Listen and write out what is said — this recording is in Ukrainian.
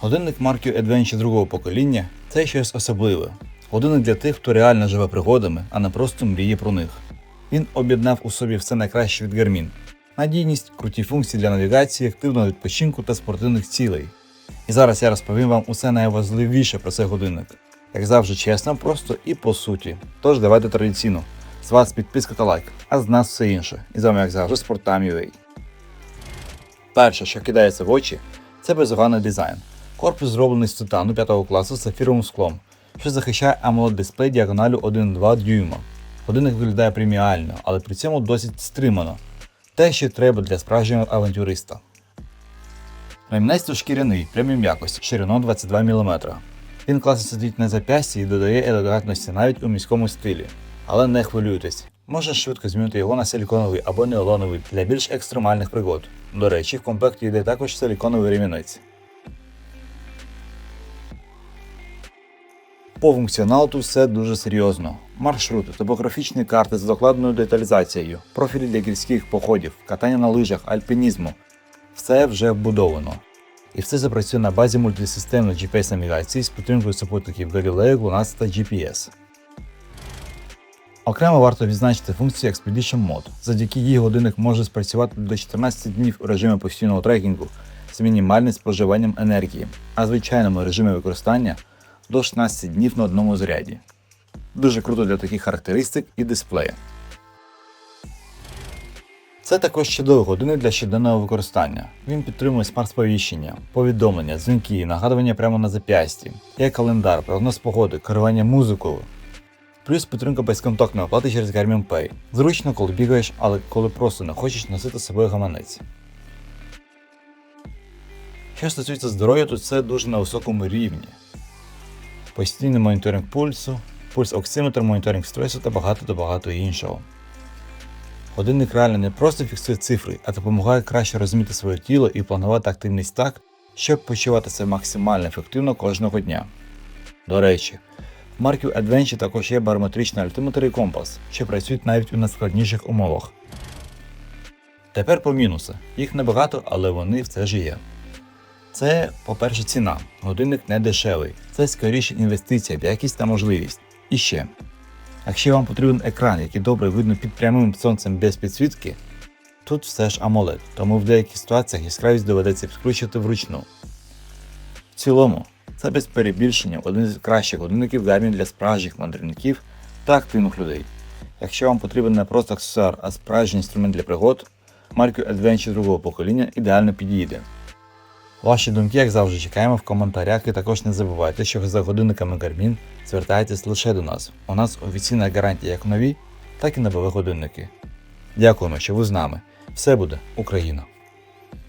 Годинник марки Adventure другого покоління це щось особливе. Годинник для тих, хто реально живе пригодами, а не просто мріє про них. Він об'єднав у собі все найкраще від Garmin. Надійність, круті функції для навігації, активного відпочинку та спортивних цілей. І зараз я розповім вам усе найважливіше про цей годинник. Як завжди, чесно, просто і по суті. Тож давайте традиційно. З вас підписка та лайк, а з нас все інше. І з вами, як завжди, Спортам.ua. Перше, що кидається в очі, це бездоганний дизайн. Корпус зроблений з титану 5 класу з сафіровим склом, що захищає AMOLED дисплей діагоналю 1,2 дюйма. Годинник виглядає преміально, але при цьому досить стримано. Те, що треба для справжнього авантюриста. Ремінець шкіряний, преміум якості, шириною 22 мм. Він класно сидить на зап'ясті і додає елегантності навіть у міському стилі. Але не хвилюйтесь, можна швидко змінити його на силіконовий або неолоновий для більш екстремальних пригод. До речі, в комплекті йде також силіконовий ремінець. По функціоналу тут все дуже серйозно. Маршрути, топографічні карти з докладною деталізацією, профілі для гірських походів, катання на лижах, альпінізму. Все вже вбудовано. І все запрацює на базі мультисистемної GPS-навігації з підтримкою супутників Galileo, GLONASS та GPS. Окремо варто відзначити функцію Expedition Mode. Завдяки їй годинник може спрацювати до 14 днів у режимі постійного трекінгу з мінімальним споживанням енергії, а в звичайному режимі використання до 16 днів на одному заряді. Дуже круто для таких характеристик і дисплея. Це також чудовий годинник для щоденного використання. Він підтримує смарт-сповіщення, повідомлення, дзвінки, нагадування прямо на зап'ясті, є календар, прогноз погоди, керування музикою. Плюс підтримка безконтактної оплати через Garmin Pay. Зручно, коли бігаєш, але коли просто не хочеш носити з собою гаманець. Що стосується здоров'я, то це дуже на високому рівні. Постійний моніторинг пульсу, пульс оксиметр, моніторинг стресу та багато та багато іншого. Годинник реально не просто фіксує цифри, а допомагає краще розуміти своє тіло і планувати активність так, щоб почуватися максимально ефективно кожного дня. До речі, в марків Adventure також є барометричний альтиметр і компас, що працюють навіть у найскладніших умовах. Тепер по мінуси. Їх небагато, але вони все ж є. Це, по-перше, ціна. Годинник не дешевий. Це скоріше інвестиція в якість та можливість. І ще. Якщо вам потрібен екран, який добре видно під прямим сонцем без підсвітки, тут все ж AMOLED, тому в деяких ситуаціях яскравість доведеться підкручувати вручну. В цілому, це без перебільшення один з кращих годинників Garmin для справжніх мандрівників та активних людей. Якщо вам потрібен не просто аксесуар, а справжній інструмент для пригод, марку Adventure другого покоління ідеально підійде. Ваші думки, як завжди, чекаємо в коментарях і також не забувайте, що за годинниками Garmin звертайтесь лише до нас. У нас офіційна гарантія як нові, так і нові годинники. Дякуємо, що ви з нами. Все буде Україна!